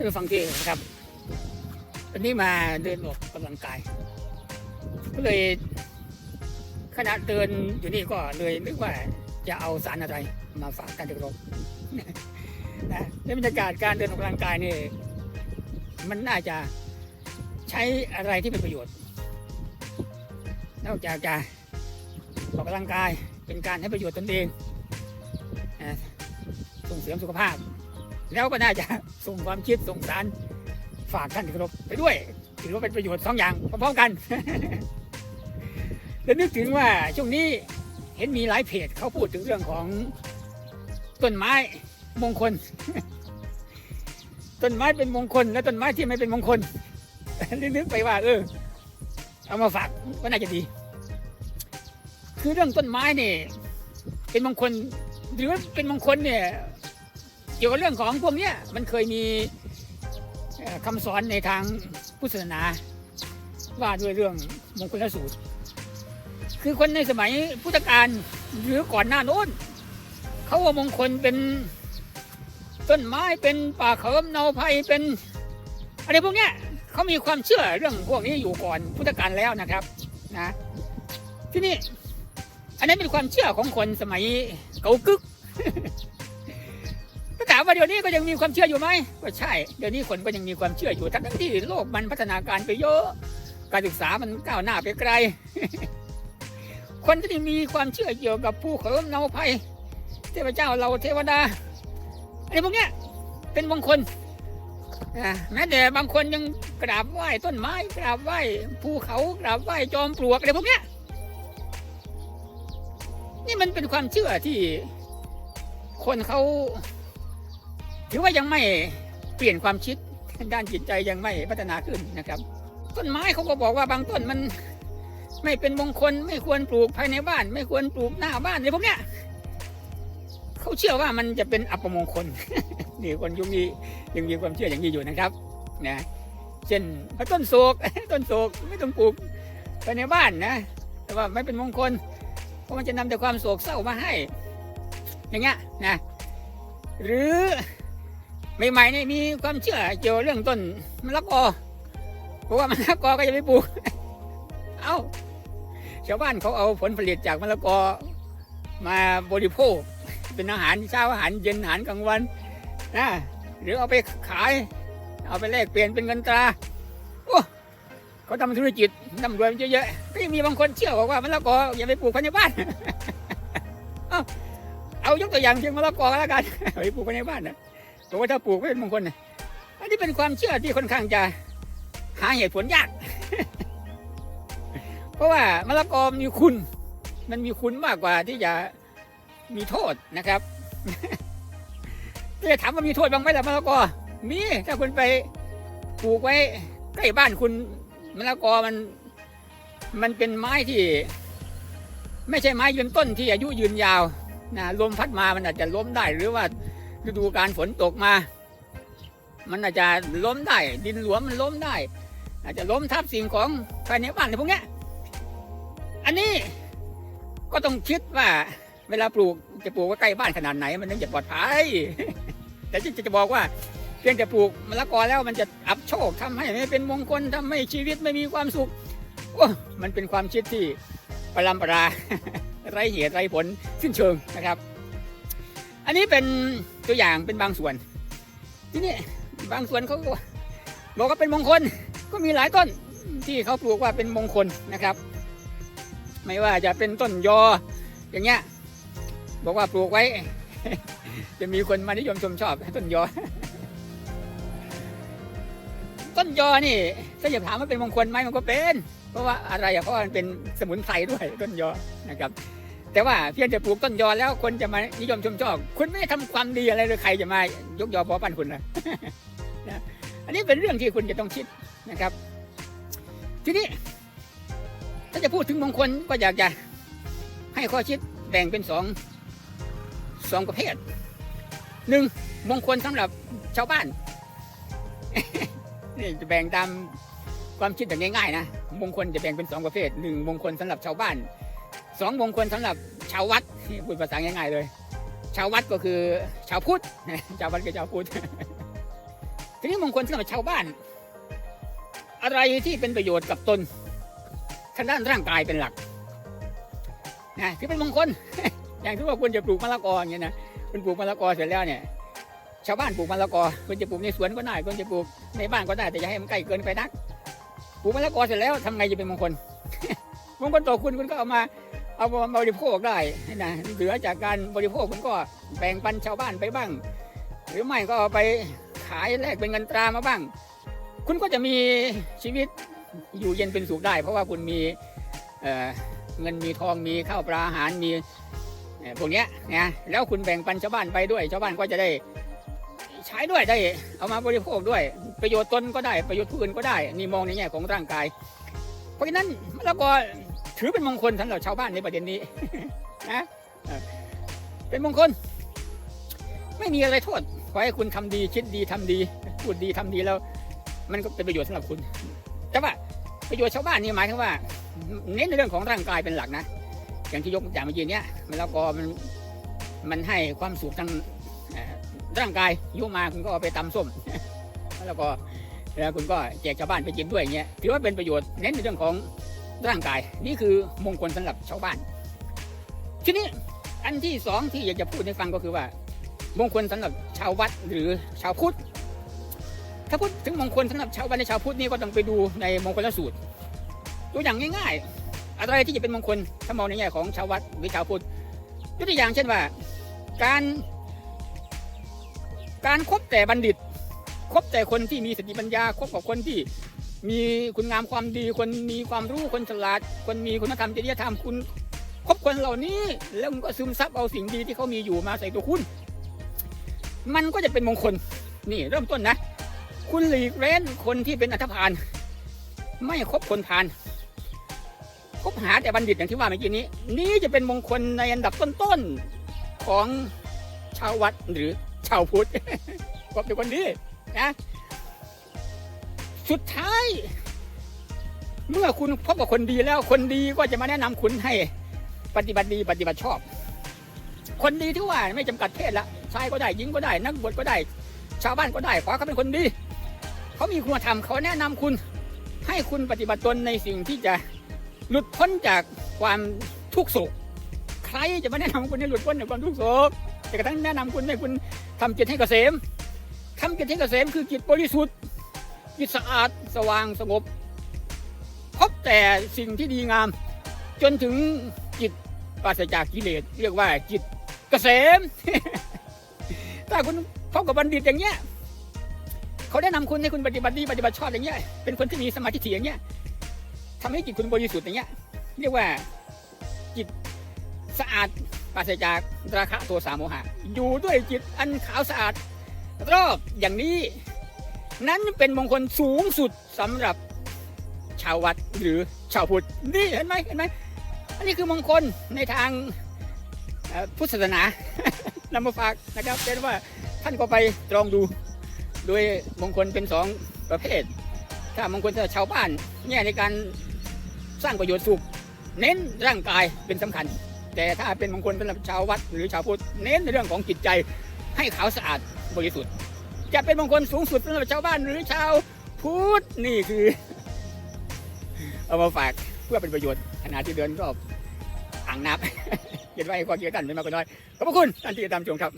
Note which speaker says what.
Speaker 1: ท่านผู้ฟังที่นะครับวันนี้มาเดินออกกำลังกาย ก็เลยขณะเดินอยู่นี่ก็เลยนึกว่าจะเอาสารอะไรมาฝากกันทุกรบนะในบรรยากาศการเดินออกกำลังกายนี่มันน่าจะใช้อะไรที่เป็นประโยชน์ นอกจากจะออกกำลังกายเป็นการให้ประโยชน์ตนเองส่งเสริมสุขภาพ แล้วก็น่าจะส่งความคิดส่งสารฝากท่านที่เคารพไปด้วย ถือว่าเป็นประโยชน์สองอย่างพร้อมๆกันแล้วนึกถึงว่าช่วงนี้เห็นมีหลายเพจเขาพูดถึงเรื่องของต้นไม้มงคล ต้นไม้เป็นมงคล และต้นไม้ที่ไม่เป็นมงคลนึกๆไปว่า เออ เอามาฝากก็น่าจะดี คือเรื่องต้นไม้เนี่ยเป็นมงคลหรือว่าเป็นมงคลเนี่ย เกี่ยวกับเรื่องของพวกเนี้ยมันเคยมีเอ่อคำสอนในทางพุทธศาสนาว่าด้วยเรื่องมงคลสูตร คือคนในสมัยพุทธกาลหรือก่อนหน้าโน้นเขาว่ามงคลเป็นต้นไม้เป็นป่าเขาเนาไผ่เป็นอะไรพวกเนี้ยเขามีความเชื่อเรื่องพวกนี้อยู่ก่อนพุทธกาลแล้วนะครับนะที่นี่อันนั้นเป็นความเชื่อของคนสมัยเก่ากึกามว่าเดี๋ยวนี้ก็ยังมีความเชื่ออยู่ไหมก็ใช่ เดี๋ยวนี้คนก็ยังมีความเชื่ออยู่ทั้งที่โลกมันพัฒนาการไปเยอะ การศึกษามันก้าวหน้าไปไกล คนที่มีความเชื่อเกี่ยวกับผู้เขาเนาภัย เทพเจ้าเราเทวดาอะไรพวกเนี้ยเป็นมงคลแม้แต่บางคนยังกราบไหว้ต้นไม้ กราบไหว้ภูเขากราบไหว้จอมปลวกอะไรพวกเนี้ยนี่มันเป็นความเชื่อที่คนเขา ถือว่ายังไม่เปลี่ยนความคิดด้านจิตใจยังไม่พัฒนาขึ้นนะครับ ต้นไม้เขาก็บอกว่าบางต้นมันไม่เป็นมงคลไม่ควรปลูกภายในบ้าน ไม่ควรปลูกหน้าบ้านอะไรพวกเนี้ยเขาเชื่อว่ามันจะเป็นอัปมงคลนี่คนยุคนี้ยังมีความเชื่ออย่างนี้อยู่นะครับนะเช่นพระต้นโศกต้นโศกไม่ต้องปลูกภายในบ้านนะ แต่ว่าไม่เป็นมงคล เพราะมันจะนำแต่ความโศกเศร้ามาให้ อย่างเงี้ยนะหรือ ใหม่ๆนี่มีความเชื่อเกี่ยวเรื่องต้นมะละกอเพราะว่ามะละกอก็จะไปปลูก เอ้าชาวบ้านเขาเอาผลผลิตจากมะละกอมาบริโภค เป็นอาหารเช้าอาหารเย็นอาหารกลางวันนะหรือเอาไปขาย เอาไปแลกเปลี่ยนเป็นเงินตราโอ้เขาทำธุรกิจร่ำรวยเยอะๆก็ยังมีบางคนเชื่อบอกว่ามะละกออย่าไปปลูกภายในบ้านเอายกตัวอย่างเพียงมะละกอแล้วกันไปปลูกภายในบ้านนะ บอกว่าถ้าปลูกไม่เป็นมงคลนะอันนี้เป็นความเชื่อที่ค่อนข้างจะหาเหตุผลยาก เพราะว่ามะละกอมีคุณ มันมีคุณมากกว่าที่จะมีโทษนะครับจะถามว่ามีโทษบ้างไหมล่ะมะละกอ มี ถ้าคุณไปปลูกไว้ใกล้บ้านคุณมะละกอมัน มันเป็นไม้ที่ ไม่ใช่ไม้ยืนต้นที่อายุยืนยาวนะลมพัดมามันอาจจะล้มได้หรือว่า ฤดูการฝนตกมา มันอาจจะล้มได้ ดินหลวมมันล้มได้ อาจจะล้มทับสิ่งของภายในบ้านอะไรพวกนี้อันนี้ก็ต้องคิดว่า เวลาปลูกจะปลูกใกล้บ้านขนาดไหน มันถึงจะปลอดภัยแต่ที่จะบอกว่าเพียงแต่ปลูกมะละกอแล้วมันจะอับโชคทำให้ไม่เป็นมงคลทำให้ชีวิตไม่มีความสุขโอ้มันเป็นความคิดที่ประลำประราไรเหตุไรผลสิ้นเชิงนะครับ อันนี้เป็นตัวอย่างเป็นบางส่วน ที่นี้บางส่วนเขาก็บอกว่าเป็นมงคลก็มีหลายต้นที่เขาปลูกว่าเป็นมงคลนะครับ ไม่ว่าจะเป็นต้นยออย่างเงี้ยบอกว่าปลูกไว้ จะมีคนมานิยมชมชอบต้นยอ ต้นยอนี่ถ้าจะถามว่าเป็นมงคลไหมมันก็เป็น เพราะว่าอะไรอะเพราะมันเป็นสมุนไพรด้วยต้นยอนะครับ แต่ว่าเพียงแต่ปลูกต้นยอแล้วคนจะมานิยมชมชอบ คุณไม่ได้ทำความดีอะไรเลยใครจะมายกยอพอปั้นคุณนะอันนี้เป็นเรื่องที่คุณจะต้องคิดนะครับ ทีนี้ ถ้าจะพูดถึงมงคลก็อยากจะให้ข้อคิดแบ่งเป็นสองสองประเภทหนึ่งมงคลสำหรับชาวบ้านนี่จะแบ่งตามความคิดแบบง่ายๆนะมงคลจะแบ่งเป็นสองประเภทหนึ่งมงคลสำหรับชาวบ้าน สองมงคลสำหรับชาววัดพูดภาษาง่ายๆเลย ชาววัดก็คือชาวพุทธชาววัดก็ชาวพุทธทีนี้มงคลสำหรับชาวบ้าน อะไรที่เป็นประโยชน์กับตนทางด้านร่างกายเป็นหลักนะคือเป็นมงคล อย่างที่ว่าควรจะปลูกมะละกออย่างเงี้ยนะคุณปลูกมะละกอเสร็จแล้วเนี่ย ชาวบ้านปลูกมะละกอควรจะปลูกในสวนก็ได้ควรจะปลูกในบ้านก็ได้แต่อย่าให้มันใกล้เกินไปนักปลูกมะละกอเสร็จแล้วทำไงจะเป็นมงคลมงคลต่อคุณคุณก็เอามา เอามาบริโภคได้นะเหลือจากการบริโภคคุณก็แบ่งปันชาวบ้านไปบ้าง หรือไม่ก็เอาไปขายแลกเป็นเงินตรามาบ้าง คุณก็จะมีชีวิตอยู่เย็นเป็นสุขได้ เพราะว่าคุณมีเเงินมีทองมีข้าวปลาอาหารมีพวกเนี้ยนะแล้วคุณแบ่งปันชาวบ้านไปด้วย ชาวบ้านก็จะได้ใช้ด้วยได้เอามาบริโภคด้วย ประโยชน์ตนก็ได้ประโยชน์ผู้อื่นก็ได้ นี่มองในแง่ของร่างกาย เพราะฉะนั้นมะละกอ ถือเป็นมงคลสำหรับชาวบ้านในประเด็นนี้นะเป็นมงคล ไม่มีอะไรโทษขอให้คุณทำดีคิดดีทำดี พูดดีทำดีแล้ว มันก็เป็นประโยชน์สำหรับคุณ แต่ว่าประโยชน์ชาวบ้านนี่หมายถึงว่า เน้นในเรื่องของร่างกายเป็นหลักนะอย่างที่ยกตัวอย่างเมื่อกี้เนี้ยมะละกอมันมันให้ความสุขทางร่างกายยุ่มาคุณก็เอาไปตำส้ม แล้วก็แล้วคุณก็แจกชาวบ้านไปกินด้วยอย่างเงี้ยถือว่าเป็นประโยชน์เน้นในเรื่องของ ร่างกาย นี่คือมงคลสำหรับชาวบ้าน ทีนี้อันที่สองที่อยากจะพูดให้ฟังก็คือว่า มงคลสำหรับชาววัดหรือชาวพุทธถ้าพูดถึงมงคลสำหรับชาววัดในชาวพุทธนี่ก็ต้องไปดูในมงคลสูตรตัวอย่างง่ายๆอะไรที่จะเป็นมงคลถ้ามองในแง่ของชาววัดหรือชาวพุทธยกตัวอย่างเช่นว่า การการคบแต่บัณฑิต คบแต่คนที่มีสติปัญญา คบกับคนที่ มีคุณงามความดี คนมีความรู้คนฉลาด คนมีคุณธรรมจริยธรรมคุณคบคนเหล่านี้ แล้วคุณก็ซึมซับเอาสิ่งดีที่เขามีอยู่มาใส่ตัวคุณ มันก็จะเป็นมงคลนี่เริ่มต้นนะ คุณหลีกเล้นคนที่เป็นอัฐพาลไม่คบคนพาลคบหาแต่บัณฑิตอย่างที่ว่าเมื่อกี้นี้ นี่จะเป็นมงคลในอันดับต้นๆของชาววัดหรือชาวพุทธก็เป็นคนดีนะ สุดท้าย เมื่อคุณพบกับคนดีแล้ว คนดีก็จะมาแนะนำคุณให้ปฏิบัติดีปฏิบัติชอบ คนดีที่ว่าไม่จำกัดเพศละชายก็ได้หญิงก็ได้ นักบวชก็ได้ ชาวบ้านก็ได้ขอเขาเป็นคนดี เขามีคุณธรรมเขาแนะนำคุณ ให้คุณปฏิบัติตนในสิ่งที่จะหลุดพ้นจากความทุกข์โศกใครจะมาแนะนำคุณให้หลุดพ้นจากความทุกข์โศกแต่กระทั่งแนะนำคุณให้คุณทำจิตให้เกษมทำจิตให้เกษมคือจิตบริสุทธิ์ จิตสะอาดสว่างสงบ พบแต่สิ่งที่ดีงาม จนถึงจิตปราศจากกิเลสเรียกว่าจิตเกษม ถ้าคุณพบกับบัณฑิตอย่างเงี้ยเขาแนะนำคุณให้คุณปฏิบัติดีปฏิบัติชอบอย่างเงี้ยเป็นคนที่มีสมาธิถี่อย่างเงี้ยทำให้จิตคุณบริสุทธิ์อย่างเงี้ยเรียกว่าจิตสะอาดปราศจากราคะโทสะโมหะ อยู่ด้วยจิตอันขาวสะอาดรอบอย่างนี้ นั้นเป็นมงคลสูงสุดสำหรับชาววัดหรือชาวพุทธนี่เห็นไหมเห็นไหมอันนี้คือมงคลในทางพุทธศาสนานำมาฝากนะครับเป็นว่าท่านก็ไปตรองดูโดยมงคลเป็นสองประเภท ถ้ามงคลสำหรับชาวบ้านเนี่ยในการสร้างประโยชน์สุข เน้นร่างกายเป็นสำคัญ แต่ถ้าเป็นมงคลสำหรับชาววัดหรือชาวพุทธเน้นในเรื่องของจิตใจให้ขาวสะอาดบริสุทธิ์ จะเป็นมงคลสูงสุดสำหรับชาวบ้านหรือชาวพุทธนี่คือ เอามาฝากเพื่อเป็นประโยชน์ขณะที่เดินรอบอ่างน้ำเห็นไว้ความเกี่ยวกันไม่มากก็น้อยขอบพระคุณท่านที่ตามชมครับ